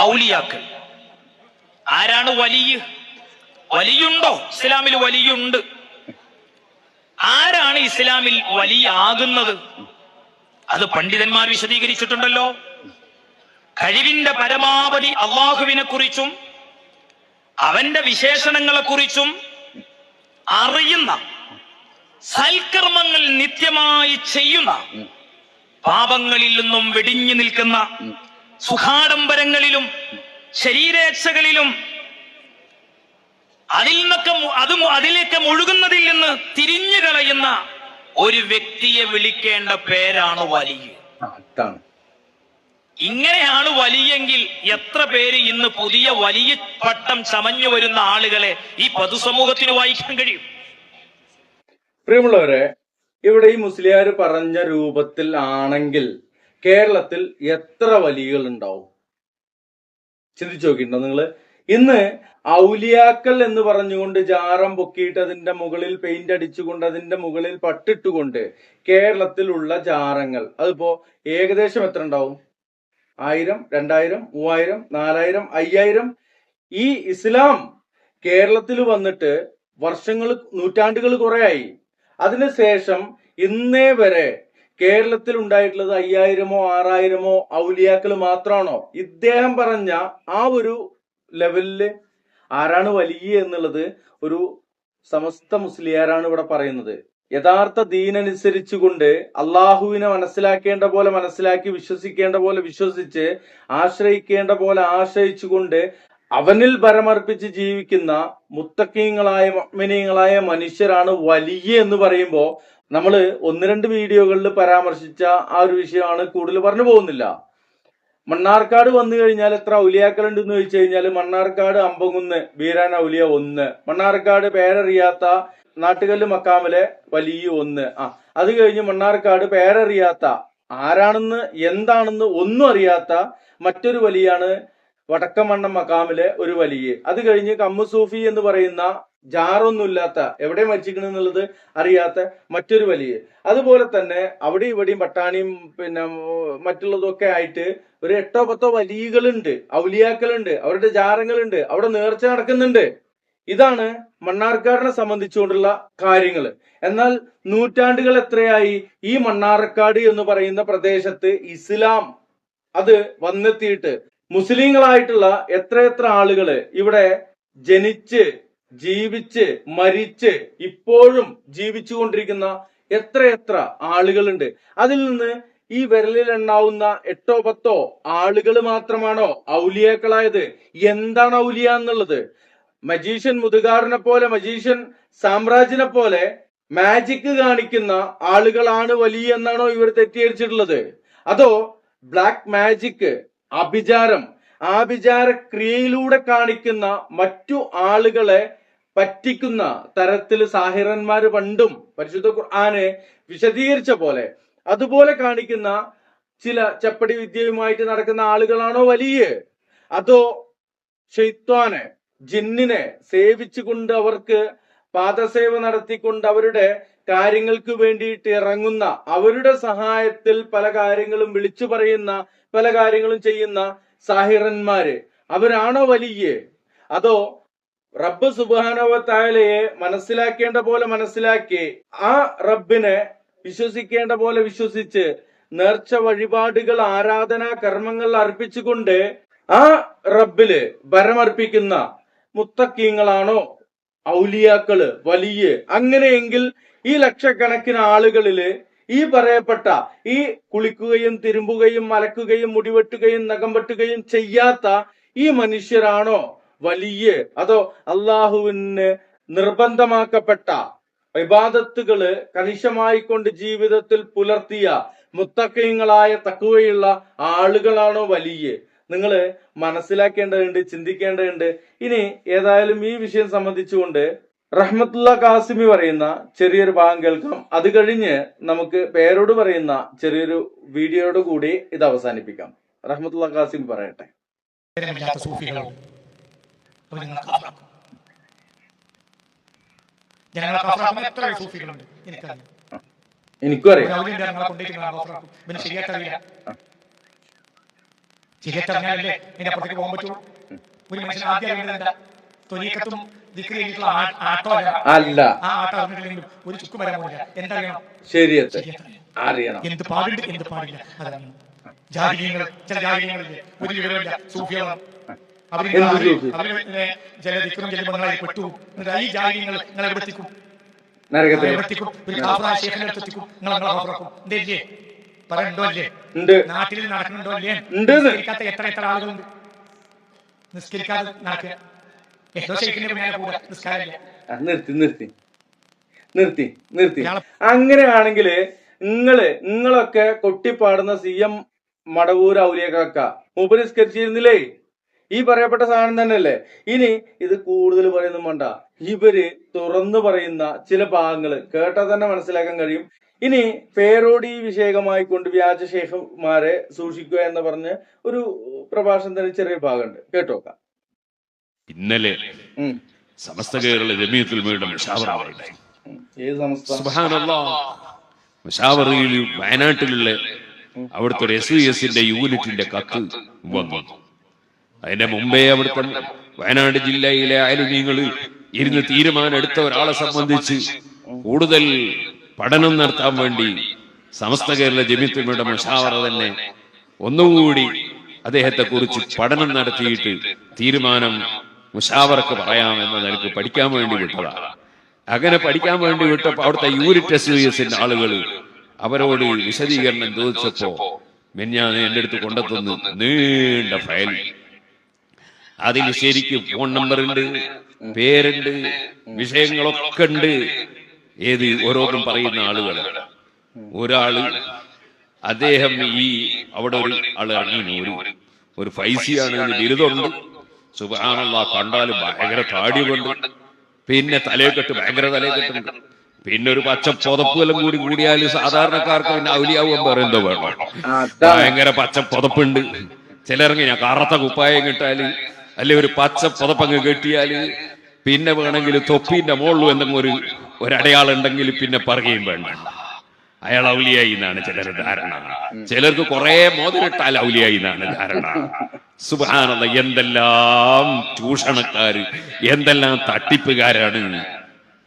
ഔലിയാക്കൾ. ആരാണ് വലിയ? വലിയുണ്ടോ? ഇസ്ലാമിൽ വലിയുണ്ട്. ആരാണ് ഇസ്ലാമിൽ വലിയ ആകുന്നത് അത് പണ്ഡിതന്മാർ വിശദീകരിച്ചിട്ടുണ്ടല്ലോ. കഴിവിന്റെ പരമാവധി അള്ളാഹുവിനെ കുറിച്ചും അവന്റെ വിശേഷണങ്ങളെ കുറിച്ചും അറിയുന്ന സൽക്കർമ്മങ്ങൾ നിത്യമായി ചെയ്യുന്ന പാപങ്ങളിൽ നിന്നും വെടിഞ്ഞു നിൽക്കുന്ന സുഖാഡംബരങ്ങളിലും ശരീരേച്ഛകളിലും അതിൽ നിന്നൊക്കെ അത് അതിലേക്ക് മുഴുകുന്നതിൽ നിന്ന് തിരിഞ്ഞു കളയുന്ന ഒരു വ്യക്തിയെ വിളിക്കേണ്ട പേരാണ് വലിയ. ഇങ്ങനെയാണ് വലിയെങ്കിൽ എത്ര പേര് ഇന്ന് പുതിയ വലിയ പട്ടം ചമഞ്ഞു വരുന്ന ആളുകളെ ഈ പൊതുസമൂഹത്തിന് വായിക്കാൻ കഴിയും? പ്രിയമുള്ളവരെ ഇവിടെ ഈ മുസ്ലിയാർ പറഞ്ഞ രൂപത്തിൽ ആണെങ്കിൽ കേരളത്തിൽ എത്ര വലികൾ ഉണ്ടാവും ചിന്തിച്ചു നോക്കിയിട്ടുണ്ടോ നിങ്ങൾ? ഇന്ന് ഔലിയാക്കൽ എന്ന് പറഞ്ഞുകൊണ്ട് ജാറം പൊക്കിയിട്ട് അതിന്റെ മുകളിൽ പെയിന്റ് അടിച്ചുകൊണ്ട് അതിന്റെ മുകളിൽ പട്ടിട്ടുകൊണ്ട് കേരളത്തിലുള്ള ജാറങ്ങൾ. അതിപ്പോ ഏകദേശം എത്ര ഉണ്ടാവും? ആയിരം രണ്ടായിരം മൂവായിരം നാലായിരം അയ്യായിരം. ഈ ഇസ്ലാം കേരളത്തിൽ വന്നിട്ട് വർഷങ്ങൾ നൂറ്റാണ്ടുകൾ കുറെയായി അതിനുശേഷം ഇന്നേ വരെ കേരളത്തിൽ ഉണ്ടായിട്ടുള്ളത് അയ്യായിരമോ ആറായിരമോ ഔലിയാക്കൾ മാത്രമാണോ? ഇദ്ദേഹം പറഞ്ഞ ആ ഒരു ലെവലിൽ ആരാണ് വലിയ എന്നുള്ളത് ഒരു സമസ്ത മുസ്ലിയാരാണ് ഇവിടെ പറയുന്നത്. യഥാർത്ഥ ദീനനുസരിച്ചുകൊണ്ട് അള്ളാഹുവിനെ മനസ്സിലാക്കേണ്ട പോലെ മനസ്സിലാക്കി വിശ്വസിക്കേണ്ട പോലെ വിശ്വസിച്ച് ആശ്രയിക്കേണ്ട പോലെ ആശ്രയിച്ചുകൊണ്ട് അവനിൽ ഭരമർപ്പിച്ച് ജീവിക്കുന്ന മുത്തക്കീങ്ങളായ മഗ്മിനീങ്ങളായ മനുഷ്യരാണ് വലിയ എന്ന് പറയുമ്പോ നമ്മൾ ഒന്ന് രണ്ട് വീഡിയോകളിൽ പരാമർശിച്ച ആ ഒരു വിഷയമാണ് കൂടുതൽ പറഞ്ഞു പോകുന്നില്ല. മണ്ണാർക്കാട് വന്നു കഴിഞ്ഞാൽ എത്ര ഔലിയാക്കളുണ്ട് എന്ന് ചോദിച്ചു കഴിഞ്ഞാൽ മണ്ണാർക്കാട് അമ്പകുന്ന് ബീരാൻ ഔലിയ ഒന്ന്. മണ്ണാർക്കാട് പേരറിയാത്ത നാട്ടുകല്ല് മക്കാമിലെ വലിയ ഒന്ന്. ആ അത് കഴിഞ്ഞ് മണ്ണാർക്കാട് പേരറിയാത്ത ആരാണെന്ന് എന്താണെന്ന് ഒന്നും അറിയാത്ത മറ്റൊരു വലിയാണ് വടക്കമണ്ണം മക്കാമിലെ ഒരു വലിയ. അത് കഴിഞ്ഞ് കമ്മു സൂഫി എന്ന് പറയുന്ന ജാറൊന്നുമില്ലാത്ത എവിടെ മരിച്ചിരിക്കണെന്നുള്ളത് അറിയാത്ത മറ്റൊരു വലിയ. അതുപോലെ തന്നെ അവിടെ ഇവിടെയും പട്ടാണിയും പിന്നെ മറ്റുള്ളതൊക്കെ ആയിട്ട് ഒരു എട്ടോ പത്തോ വലിയകളുണ്ട് ഔലിയാക്കളുണ്ട് അവരുടെ ജാറങ്ങളുണ്ട് അവിടെ നേർച്ച നടക്കുന്നുണ്ട്. ഇതാണ് മണ്ണാർക്കാടിനെ സംബന്ധിച്ചുകൊണ്ടുള്ള കാര്യങ്ങൾ. എന്നാൽ നൂറ്റാണ്ടുകൾ എത്രയായി ഈ മണ്ണാർക്കാട് എന്ന് പറയുന്ന പ്രദേശത്ത് ഇസ്ലാം അത് വന്നെത്തിയിട്ട് മുസ്ലിങ്ങളായിട്ടുള്ള എത്രയെത്ര ആളുകൾ ഇവിടെ ജനിച്ച് ജീവിച്ച് മരിച്ച് ഇപ്പോഴും ജീവിച്ചുകൊണ്ടിരിക്കുന്ന എത്രയെത്ര ആളുകളുണ്ട്. അതിൽ നിന്ന് ഈ വിരലിൽ എണ്ണാവുന്ന എട്ടോ പത്തോ ആളുകൾ മാത്രമാണോ ഔലിയാക്കളായത്? എന്താണ് ഔലിയ എന്നുള്ളത്? മജീഷ്യൻ മുതുകാറിനെ പോലെ മജീഷ്യൻ സാമ്രാജ്യനെ പോലെ മാജിക്ക് കാണിക്കുന്ന ആളുകളാണ് വലിയ എന്നാണോ ഇവർ തെറ്റിദ്ധരിച്ചിട്ടുള്ളത്? അതോ ബ്ലാക്ക് മാജിക് അഭിചാരം ആഭിചാര ക്രിയയിലൂടെ കാണിക്കുന്ന മറ്റു ആളുകളെ പറ്റിക്കുന്ന തരത്തിൽ സാഹിറന്മാര് പണ്ടും പരിശുദ്ധ ഖുർആന് വിശദീകരിച്ച പോലെ അതുപോലെ കാണിക്കുന്ന ചില ചപ്പടി വിദ്യയുമായിട്ട് നടക്കുന്ന ആളുകളാണോ വലിയ? അതോ ഷെയ്ത്വാനെ ജിന്നിനെ സേവിച്ചുകൊണ്ട് അവർക്ക് പാദസേവ നടത്തിക്കൊണ്ട് അവരുടെ കാര്യങ്ങൾക്ക് വേണ്ടിയിട്ട് ഇറങ്ങുന്ന അവരുടെ സഹായത്തിൽ പല കാര്യങ്ങളും വിളിച്ചു പറയുന്ന പല കാര്യങ്ങളും ചെയ്യുന്ന സാഹിറന്മാര്. അവരാണോ വലിയ? അതോ റബ്ബ് സുബാനവത്തായാലയെ മനസ്സിലാക്കേണ്ട പോലെ മനസ്സിലാക്കി ആ റബ്ബിനെ വിശ്വസിക്കേണ്ട പോലെ വിശ്വസിച്ച് നേർച്ച വഴിപാടുകൾ ആരാധനാ കർമ്മങ്ങൾ അർപ്പിച്ചുകൊണ്ട് ആ റബ്ബിൽ ഭരമർപ്പിക്കുന്ന മുത്തക്കീങ്ങളാണോ? ഔലിയാക്കൾ വലിയ. അങ്ങനെയെങ്കിൽ ഈ ലക്ഷക്കണക്കിന് ആളുകളിൽ ഈ പറയപ്പെട്ട ഈ കുളിക്കുകയും തിരുമ്പുകയും മലക്കുകയും മുടിവെട്ടുകയും നഖം വെട്ടുകയും ചെയ്യാത്ത ഈ മനുഷ്യരാണോ? വലിയ. അതോ അള്ളാഹുവിന് നിർബന്ധമാക്കപ്പെട്ട വിവാദത്തുകൾ കണിശമായി കൊണ്ട് ജീവിതത്തിൽ പുലർത്തിയ മുത്തക്കയങ്ങളായ തക്കുവയുള്ള ആളുകളാണോ വലിയ? നിങ്ങൾ മനസ്സിലാക്കേണ്ടതുണ്ട് ചിന്തിക്കേണ്ടതുണ്ട്. ഇനി ഏതായാലും ഈ വിഷയം സംബന്ധിച്ചുകൊണ്ട് റഹ്മത്തുള്ള കാസിമി പറയുന്ന ചെറിയൊരു ഭാഗം കേൾക്കാം. അത് കഴിഞ്ഞ് നമുക്ക് പേരോട് പറയുന്ന ചെറിയൊരു വീഡിയോയോട് കൂടി ഇത് അവസാനിപ്പിക്കാം. റഹ്മത്തുള്ള കാസിമി പറയട്ടെ. എനിക്കും സൂഫികളുണ്ട് ചിരിയത്തറിഞ്ഞാലല്ലേ അതിന്റെ അപ്പുറത്തേക്ക് പോകാൻ പറ്റുള്ളൂ ഒരു മനുഷ്യൻ ആദ്യം അറിയേണ്ടത് എന്താ? കഴിഞ്ഞിട്ടുള്ള ആ- ആട്ടോ അല്ല. ആ ആട്ടം അറിഞ്ഞിട്ടില്ലെങ്കിലും ഒരു ചുക്കും വരാൻ പോകില്ല എന്തറിയണം? ശരിയത്ത് അറിയണം. എന്ത് പാടുണ്ട് എന്ത് പാടില്ല. അതറിയണം ജാഹിര്യങ്ങൾ ചില ജാഹിര്യങ്ങളില്ലേ ഒരു വിവരമില്ല സൂഫികളാണ് അവർ അവർ ചില ദിക്കറും ചില ബംഗളായി പെട്ടു എന്നിട്ട് ഈ ജാഹിര്യങ്ങൾ നിങ്ങൾ എവിടെ എത്തിക്കും നരകത്തിൽ എത്തിക്കും ഒരു കാഫറായ ശേഖരന്റെ നിങ്ങൾ നിങ്ങളെ എന്തേ പറയണ്ടോ ഉണ്ട്. നാട്ടിൽ നടക്കുന്നുണ്ടോ ഇല്ലേ. നിസ്കരിക്കാത്ത എത്ര എത്ര ആളുകളുണ്ട്? നിസ്കരിക്കാതെ നടക്കുക. ഏതോ ശരിക്കിന്റെ പിന്നാലെ കൂടെ നിസ്കാരമില്ല നിർത്തി നിർത്തി. നിർത്തി നിർത്തി. അങ്ങനെയാണെങ്കിൽ നിങ്ങൾ നിങ്ങളൊക്കെ കൊട്ടിപ്പാടുന്ന സി എം മടവൂർ ഔലിയക്കാക്ക ഉപരിസ്കരിച്ചിരുന്നില്ലേ ഈ പറയപ്പെട്ട സാധനം തന്നെയല്ലേ? ഇനി ഇത് കൂടുതൽ പറയുന്നു വേണ്ട. ഇവർ തുറന്നു പറയുന്ന ചില ഭാഗങ്ങൾ കേട്ടാൽ തന്നെ മനസ്സിലാക്കാൻ കഴിയും. ഇനി പേരോടി വിഷയകമായി കൊണ്ട് വ്യാജ ശേഖമാരെ സൂക്ഷിക്കുക എന്ന് പറഞ്ഞ് ഒരു പ്രഭാഷണത്തിന് ചെറിയ ഭാഗമുണ്ട്. കേട്ടോക്കാം ഇന്നലെ സമസ്ത കേരള ജമീയത്തിൽ. ഏത് സംസ്ഥാനം വയനാട്ടിലുള്ള അവിടുത്തെ ഒരു എസ് എസിന്റെ യൂണിറ്റിന്റെ കത്ത് വന്നു. അതിന്റെ മുമ്പേ അവിടുത്തെ വയനാട് ജില്ലയിലെ അയലുമീങ്ങൾ ഇരുന്ന് തീരുമാനം എടുത്ത ഒരാളെ സംബന്ധിച്ച് കൂടുതൽ പഠനം നടത്താൻ വേണ്ടി സമസ്ത കേരള ജമിത്തുമയുടെ മുഷാവറ തന്നെ ഒന്നുകൂടി അദ്ദേഹത്തെ കുറിച്ച് പഠനം നടത്തിയിട്ട് തീരുമാനം മുഷാവറക്ക് പറയാമെന്ന് നിലയ്ക്ക് പഠിക്കാൻ വേണ്ടി വിട്ടതാണ് അങ്ങനെ പഠിക്കാൻ വേണ്ടി വിട്ടപ്പോ അവിടുത്തെ യൂണിറ്റ് എസ് യു എസിന്റെ ആളുകൾ അവരോട് വിശദീകരണം ചോദിച്ചപ്പോ മെഞ്ഞാന്ന് എന്റെ അടുത്ത് കൊണ്ടെത്തുന്നു നീണ്ട ഫയൽ. അതിൽ ശരിക്കും ഫോൺ നമ്പർ ഉണ്ട് പേരുണ്ട് വിഷയങ്ങളൊക്കെ ഉണ്ട്. ഏത് ഓരോന്നും പറയുന്ന ആളുകൾ ഒരാൾ അദ്ദേഹം ഈ അവിടെ ഒരു ആൾ ഇറങ്ങി ഒരു ഒരു ഫൈസിയാണ് ബിരുദമുണ്ട്. സുബാനുള്ള കണ്ടാൽ ഭയങ്കര താടി കൊണ്ട് പിന്നെ തലയെക്കെട്ട് ഭയങ്കര തലയെക്കെട്ടുണ്ട് പിന്നെ ഒരു പച്ച പുതപ്പെല്ലാം കൂടി കൂടിയാൽ സാധാരണക്കാർക്ക് പിന്നെ ഔലിയാവും വേറെ എന്തോ വേണം. ഭയങ്കര പച്ച പുതപ്പുണ്ട്. ഞാൻ കറുത്ത കുപ്പായം കിട്ടാൽ അല്ലെ ഒരു പച്ച പുതപ്പങ്ങ് കെട്ടിയാൽ പിന്നെ വേണമെങ്കിൽ തൊപ്പിന്റെ മുകളിലും എന്തെങ്കിലും ഒരു ഒരടയാളം ഉണ്ടെങ്കിൽ പിന്നെ പറയുകയും വേണ്ട. അയാൾ ഔലിയായി എന്നാണ് ചിലർ ധാരണ. ചിലർക്ക് കുറെ മോതിരിട്ടാൽ ഔലിയായി എന്നാണ് ധാരണ. സുബാനല്ല എന്തെല്ലാം ചൂഷണക്കാര് എന്തെല്ലാം തട്ടിപ്പുകാരാണ്.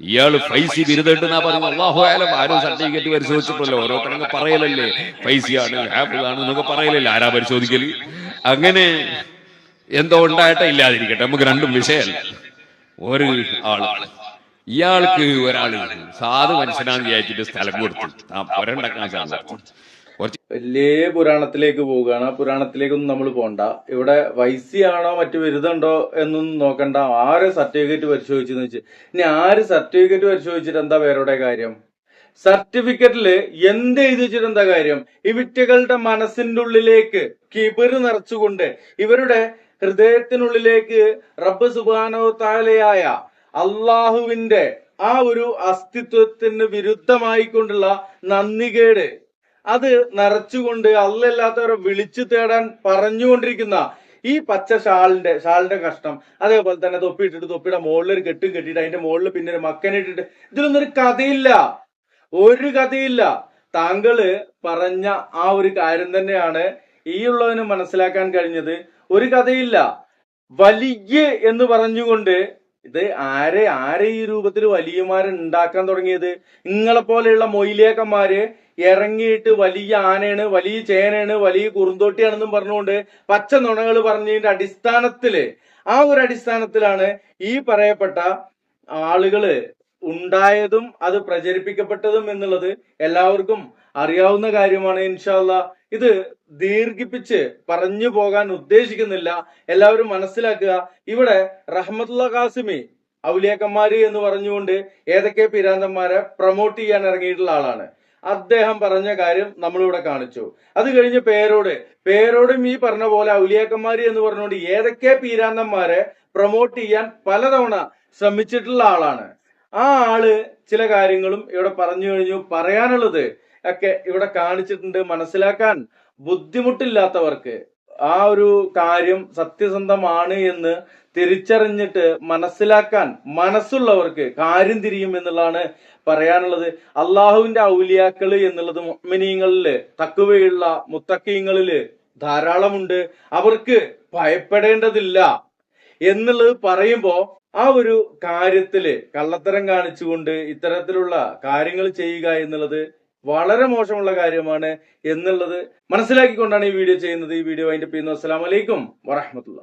ഇയാൾ ഫൈസി ബിരുദണ്ടെന്നാ പറയുന്നത് അള്ളാഹു ആയാലും ആരും സർട്ടിഫിക്കറ്റ് പരിശോധിച്ചിട്ടല്ലോ ഓരോരുത്തരൊക്കെ പറയലല്ലേ. ഫൈസിയാണ് ഹാപ്പിളാണ് എന്നൊക്കെ പറയലല്ലേ. ആരാ പരിശോധിക്കൽ? അങ്ങനെ എന്തോ ഉണ്ടായിട്ടെ ഇല്ലാതിരിക്കട്ടെ. നമുക്ക് രണ്ടും വിഷയമല്ല. ഒരു ആൾ. ഇയാൾക്ക് ഒരാൾ സാധു മനുഷ്യനാന്ന് വിചാരിച്ചിട്ട് സ്ഥലം കൊടുത്തു. വലിയ പുരാണത്തിലേക്ക് പോവുകയാണ്. ആ പുരാണത്തിലേക്കൊന്നും നമ്മൾ പോണ്ട. ഇവിടെ വൈസിയാണോ മറ്റു ബിരുദമുണ്ടോ എന്നൊന്നും നോക്കണ്ട. ആര് സർട്ടിഫിക്കറ്റ് പരിശോധിച്ചെന്ന് വെച്ച് ഇനി ആര് സർട്ടിഫിക്കറ്റ് പരിശോധിച്ചിട്ട് എന്താ പേരുടെ കാര്യം? സർട്ടിഫിക്കറ്റിൽ എന്ത് എഴുതി വെച്ചിട്ട് എന്താ കാര്യം? ഈ വിറ്റുകളുടെ മനസ്സിന്റെ ഉള്ളിലേക്ക് കിബിറ് നിറച്ചുകൊണ്ട് ഇവരുടെ ഹൃദയത്തിനുള്ളിലേക്ക് റബ്ബ് സുബാനോ താലയായ അള്ളാഹുവിന്റെ ആ ഒരു അസ്തിത്വത്തിന് വിരുദ്ധമായിക്കൊണ്ടുള്ള നന്ദികേട്. അത് നിറച്ചുകൊണ്ട് അല്ലല്ലാത്തവരെ വിളിച്ചു തേടാൻ പറഞ്ഞുകൊണ്ടിരിക്കുന്ന ഈ പച്ച ഷാളിന്റെ ഷാളിന്റെ കഷ്ണം അതേപോലെ തന്നെ തൊപ്പി ഇട്ടിട്ട് തൊപ്പിയുടെ മുകളിൽ ഒരു കെട്ടും കെട്ടിയിട്ട് അതിന്റെ മുകളിൽ പിന്നെ ഒരു മക്കനെ ഇട്ടിട്ട് ഇതിലൊന്നും ഒരു കഥയില്ല. ഒരു കഥയില്ല. താങ്കൾ പറഞ്ഞ ആ ഒരു കാര്യം തന്നെയാണ് ഈ ഉള്ളവന് മനസ്സിലാക്കാൻ കഴിഞ്ഞത്. ഒരു കഥയില്ല. വലിയ എന്ന് പറഞ്ഞുകൊണ്ട് ഇത് ആരെ ആരെ ഈ രൂപത്തിൽ വലിയമാരെ ഉണ്ടാക്കാൻ തുടങ്ങിയത്? നിങ്ങളെ പോലെയുള്ള മൊയിലേക്കന്മാര് ഇറങ്ങിയിട്ട് വലിയ ആനയാണ് വലിയ ചേനയാണ് വലിയ കുറുന്തോട്ടിയാണെന്നും പറഞ്ഞുകൊണ്ട് പച്ച നുണകൾ പറഞ്ഞതിന്റെ അടിസ്ഥാനത്തിൽ ആ ഒരു അടിസ്ഥാനത്തിലാണ് ഈ പറയപ്പെട്ട ആളുകൾ ഉണ്ടായതും അത് പ്രചരിപ്പിക്കപ്പെട്ടതും എന്നുള്ളത് എല്ലാവർക്കും അറിയാവുന്ന കാര്യമാണ് ഇൻഷാല്ല ഇത് ദീർഘിപ്പിച്ച് പറഞ്ഞു പോകാൻ ഉദ്ദേശിക്കുന്നില്ല. എല്ലാവരും മനസ്സിലാക്കുക. ഇവിടെ റഹ്മത്തുള്ള കാസിമി ഔലിയാക്കന്മാര് എന്ന് പറഞ്ഞുകൊണ്ട് ഏതൊക്കെ പിരാന്തന്മാരെ പ്രൊമോട്ട് ചെയ്യാൻ ഇറങ്ങിയിട്ടുള്ള ആളാണ്. അദ്ദേഹം പറഞ്ഞ കാര്യം നമ്മളിവിടെ കാണിച്ചു. അത് കഴിഞ്ഞ് പേരോട് പേരോടും ഈ പറഞ്ഞ പോലെ ഔലിയാക്കന്മാര് എന്ന് പറഞ്ഞുകൊണ്ട് ഏതൊക്കെ പീരാന്തന്മാരെ പ്രൊമോട്ട് ചെയ്യാൻ പലതവണ ശ്രമിച്ചിട്ടുള്ള ആളാണ്. ആ ആൾ ചില കാര്യങ്ങളും ഇവിടെ പറഞ്ഞു കഴിഞ്ഞു. പറയാനുള്ളത് ഒക്കെ ഇവിടെ കാണിച്ചിട്ടുണ്ട് മനസ്സിലാക്കാൻ ബുദ്ധിമുട്ടില്ലാത്തവർക്ക്. ആ ഒരു കാര്യം സത്യസന്ധമാണ് എന്ന് തിരിച്ചറിഞ്ഞിട്ട് മനസ്സിലാക്കാൻ മനസ്സുള്ളവർക്ക് കാര്യം തിരിയും എന്നുള്ളതാണ് പറയാനുള്ളത്. അള്ളാഹുവിന്റെ ഔലിയാക്കൾ എന്നുള്ളത് മൊമിനീങ്ങളിൽ തക്കുവയുള്ള മുത്തക്കീങ്ങളിൽ ധാരാളമുണ്ട്. അവർക്ക് ഭയപ്പെടേണ്ടതില്ല എന്നുള്ളത് പറയുമ്പോ ആ ഒരു കാര്യത്തിൽ കള്ളത്തരം കാണിച്ചുകൊണ്ട് ഇത്തരത്തിലുള്ള കാര്യങ്ങൾ ചെയ്യുക എന്നുള്ളത് വളരെ മോശമുള്ള കാര്യമാണ് എന്നുള്ളത് മനസ്സിലാക്കിക്കൊണ്ടാണ് ഈ വീഡിയോ ചെയ്യുന്നത്. ഈ വീഡിയോ അതിന്റെ പിന്നെ അസ്സലാമലൈക്കും വറഹമത്തുള്ള